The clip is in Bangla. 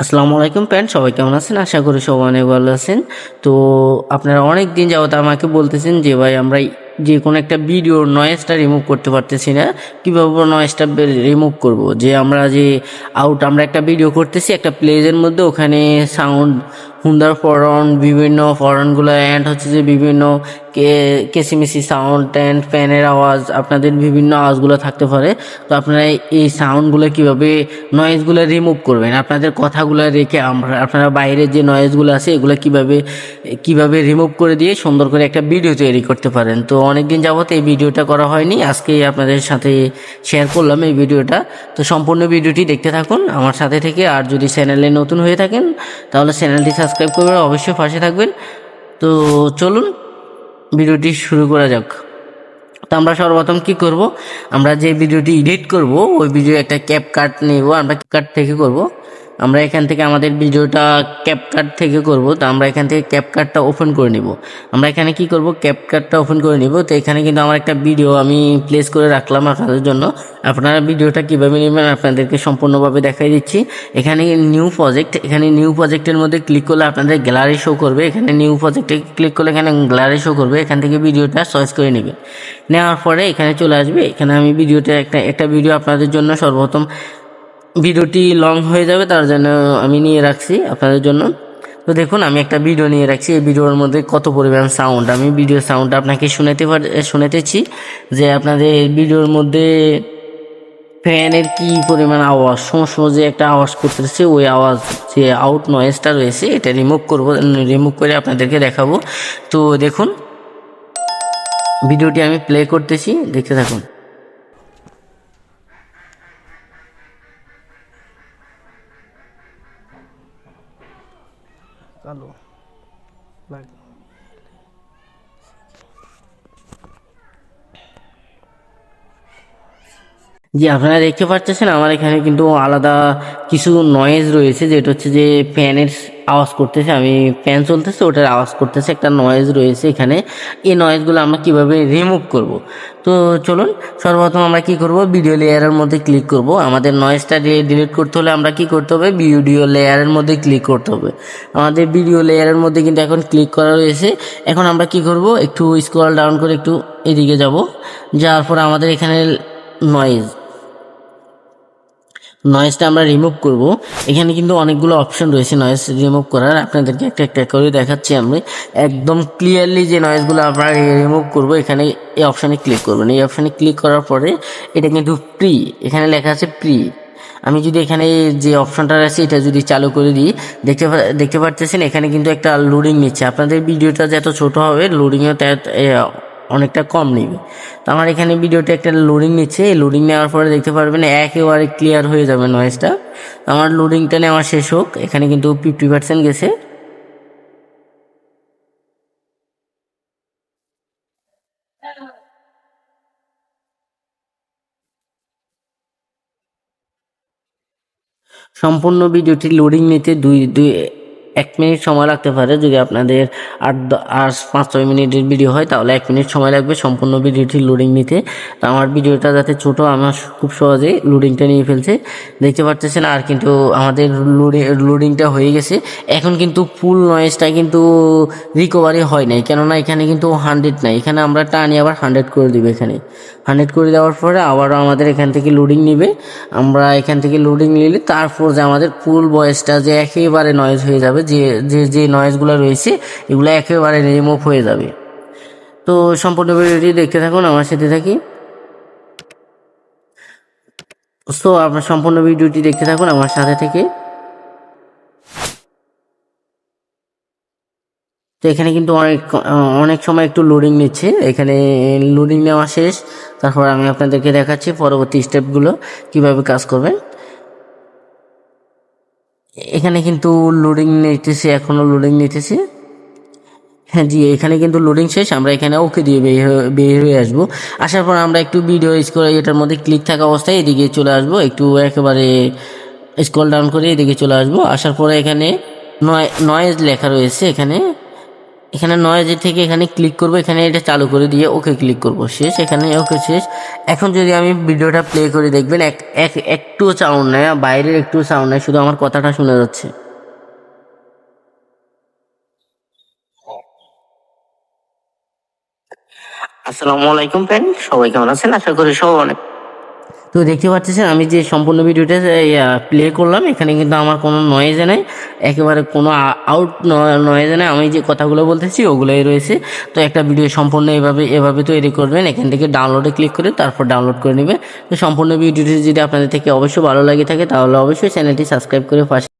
আসসালামু আলাইকুম প্যান্ট সবাই কেমন আছেন? আশা করি সবাই অনেক ভালো আছেন। তো আপনারা অনেক দিন যাবত আমাকে বলতেছেন যে, ভাই, আমরা যে কোনো একটা ভিডিও নয়েজটা রিমুভ করতে পারতেছি না। কীভাবে নয়েজটা রিমুভ করব? যে আমরা যে আউট আমরা একটা ভিডিও করতেছি, একটা প্লেজের মধ্যে ওখানে সাউন্ড হুন্দার ফরন বিভিন্ন ফরনগুলো অ্যান্ড হচ্ছে যে বিভিন্ন কে কেসিমেসি সাউন্ড অ্যান্ড ফ্যানের আওয়াজ, আপনাদের বিভিন্ন আওয়াজগুলো থাকতে পারে। তো আপনারা এই সাউন্ডগুলো কীভাবে নয়েজগুলো রিমুভ করবেন? আপনাদের কথাগুলো রেখে আমরা, আপনারা বাইরের যে নয়েজগুলো আছে, এগুলো কীভাবে কীভাবে রিমুভ করে দিয়ে সুন্দর করে একটা ভিডিও তৈরি করতে পারেন। তো অনেকদিন যাবত এই ভিডিওটা করা হয়নি। আজকে আপনাদের সাথে শেয়ার করলাম এই ভিডিওটা তো সম্পূর্ণ ভিডিওটি দেখতে থাকুন। আমার সাথে থেকে আর যদি চ্যানেলে নতুন হয়ে থাকেন, তাহলে চ্যানেলটি সাবস্ক্রাইব করবেন অবশ্যই পাশে থাকবেন। তো চলুন ভিডিওটি শুরু করা যাক। তো আমরা সর্বপ্রথম কি করব? আমরা যে ভিডিওটি এডিট করব, ওই ভিডিও একটা ক্যাপ কাট নেব, আমরা কাট থেকে করব। আমরা এখান থেকে আমাদের ভিডিওটা ক্যাপ কাট থেকে করব, তো আমরা এখান থেকে ক্যাপ কাটটা ওপেন করে নিব। আমরা এখানে কি করব? ক্যাপ কাটটা ওপেন করে নিব। তো এখানে কিন্তু আমার একটা ভিডিও আমি প্লেস করে রাখলাম আপনাদের জন্য। আপনারা ভিডিওটা কীভাবে নেবেন আপনাদেরকে সম্পূর্ণভাবে দেখাই দিচ্ছি। এখানে নিউ প্রজেক্ট এখানে নিউ প্রজেক্টের মধ্যে ক্লিক করলে আপনাদের গ্যালারি শো করবে। এখানে নিউ প্রজেক্টে ক্লিক করলে এখানে গ্যালারি শো করবে। এখান থেকে ভিডিওটা চয়েস করে নেবে নেওয়ার পরে এখানে চলে আসবে। এখানে আমি ভিডিওটা একটা একটা ভিডিও আপনাদের জন্য সর্বপ্রথম ভিডিওটি লং হয়ে যাবে, তার জন্য আমি নিয়ে রাখছি আপনাদের জন্য। তো দেখুন, আমি একটা ভিডিও নিয়ে রাখছি। এই ভিডিওর মধ্যে কত পরিমাণ সাউন্ড আমি ভিডিও সাউন্ড আপনাকে শুনেতে শুনেতেছি যে আপনাদের ভিডিওর মধ্যে ফ্যানের কি পরিমাণ আওয়াজ? সমস্ত যে একটা আওয়াজ করতেছে, ওই আওয়াজ যে আউট নয়েজটা রয়েছে, এটা রিমুভ করব রিমুভ করে আপনাদেরকে দেখাবো। তো দেখুন ভিডিওটি আমি প্লে করতেছি, দেখতে থাকুন। চালু লাগ জি, আপনারা দেখতে পাচ্ছেন আমার এখানে কিন্তু আলাদা কিছু নয়েজ রয়েছে, যেটা হচ্ছে যে ফ্যানের আওয়াজ করতেছে, আমি ফ্যান চলতেছে, ওটার আওয়াজ করতেছে, একটা নয়েজ রয়েছে এখানে। এই নয়েজগুলো আমরা কীভাবে রিমুভ করব? তো চলুন, সর্বপ্রথম আমরা কি করব? ভিডিও লেয়ারের মধ্যে ক্লিক করব। আমাদের নয়েজটা ডিলিট করতে হলে আমরা কি করতে হবে? ভিডিও লেয়ারের মধ্যে ক্লিক করতে হবে। আমাদের ভিডিও লেয়ারের মধ্যে কিন্তু এখন ক্লিক করা রয়েছে। এখন আমরা কি করব? একটু স্ক্রল ডাউন করে একটু এদিকে যাব। যাওয়ার পর আমাদের এখানে নয়েজ নয়েজটা আমরা রিমুভ করব। এখানে কিন্তু অনেকগুলো অপশন রয়েছে নয়েজ রিমুভ করার। আপনাদেরকে একটা একটা করে দেখাচ্ছি আমি। একদম ক্লিয়ারলি যে নয়েজগুলো আমরা রিমুভ করব, এখানে এই অপশানে ক্লিক করবেন। এই অপশানে ক্লিক করার পরে এটা কিন্তু প্রি এখানে লেখা আছে প্রি আমি যদি এখানে যে অপশনটা আছে, এটা যদি চালু করে দিই, দেখতে দেখতে পারতেছেন এখানে কিন্তু একটা লোডিং নিচ্ছে। আপনাদের ভিডিওটা যত ছোট হবে লোডিংও অনেকটা কম নেবে। তো আমার এখানে ভিডিওটা একটা লোডিং নিচ্ছে। এই লোডিং নেওয়ার পরে দেখতে পারবেন একেবারে ক্লিয়ার হয়ে যাবে নয়েজটা আমার লোডিংটা নেওয়া শেষ হোক। এখানে কিন্তু ফিফটি পার্সেন্ট গেছে। সম্পূর্ণ ভিডিওটি লোডিং নিতে দুই দুই এক মিনিট সময় লাগতে পারে। যদি আপনাদের আট আট পাঁচ ছয় মিনিটের ভিডিও হয়, তাহলে এক মিনিট সময় লাগবে সম্পূর্ণ ভিডিওটি লোডিং নিতে। তো আমার ভিডিওটা যাতে ছোট, আমার খুব সহজেই লোডিংটা নিয়ে ফেলছে। দেখতে পারতেছেন, আর কিন্তু আমাদের লোডিং লোডিংটা হয়ে গেছে। এখন কিন্তু ফুল নয়েজটা কিন্তু রিকভারি হয় নাই। কেননা এখানে কিন্তু হান্ড্রেড নাই। এখানে আমরা টানি আবার হান্ড্রেড করে দিব এখানে। হান্ড্রেড করে দেওয়ার পরে আবারও আমাদের এখান থেকে লোডিং নিবে। আমরা এখান থেকে লোডিং নিলে তারপর যে আমাদের ফুল বয়েসটা যে একেবারে নয়েজ হয়ে যাবে, যে যে যে নয়েজগুলো রয়েছে, এগুলো একেবারে রিমুভ হয়ে যাবে। তো সম্পূর্ণ ভিডিওটি দেখতে থাকুন, আমার সাথে থাকি। সো আপনার সম্পূর্ণ ভিডিওটি দেখতে থাকুন, আমার সাথে থেকে। তো এখানে কিন্তু অনেক অনেক সময় একটু লোডিং নিচ্ছে। এখানে লোডিং নেওয়া শেষ। তারপর আমি আপনাদেরকে দেখাচ্ছি পরবর্তী স্টেপগুলো কীভাবে কাজ করবেন। এখানে কিন্তু লোডিং নিতেছে এখনও লোডিং নিতেছে। হ্যাঁ জি, এখানে কিন্তু লোডিং শেষ। আমরা এখানে ওকে দিয়ে বের হয়ে- বের হয়ে আসব। আসার পর আমরা একটু ভিডিও করে এটার মধ্যে ক্লিক থাকা অবস্থায় এদিকে চলে আসব। একটু একেবারে স্ক্রল ডাউন করে এদিকে চলে আসব। আসার পরে এখানে নয় নয়েজ লেখা রয়েছে এখানে। এখানে নয়েজে থেকে এখানে ক্লিক করব, এখানে এটা চালু করে দিয়ে ওকে ক্লিক করব। শেষ, এখানে ওকে শেষ। এখন যদি আমি ভিডিওটা প্লে করে, দেখবেন এক এক, একটুও সাউন্ড নেই বাইরের একটু সাউন্ড নেই, শুধু আমার কথাটা শোনা যাচ্ছে। আসসালামু আলাইকুম ফ্রেন্ড সবাই কেমন আছেন? আশা করি সবাই অনেক তো দেখতে পাচ্ছেন, আমি যে সম্পূর্ণ ভিডিওটা প্লে করলাম, এখানে কিন্তু আমার কোনো নয়েজে নেই, একেবারে কোনো আউট নয়েজে নেই, আমি যে কথাগুলো বলতেছি, ওগুলোই রয়েছে। তো একটা ভিডিও সম্পূর্ণ এভাবে এভাবে তৈরি করবেন, এখান থেকে ডাউনলোডে ক্লিক করে তারপর ডাউনলোড করে নেবেন। তো সম্পূর্ণ ভিডিওটি যদি আপনাদের থেকে অবশ্যই ভালো লাগে থাকে, তাহলে অবশ্যই চ্যানেলটি সাবস্ক্রাইব করে পাশে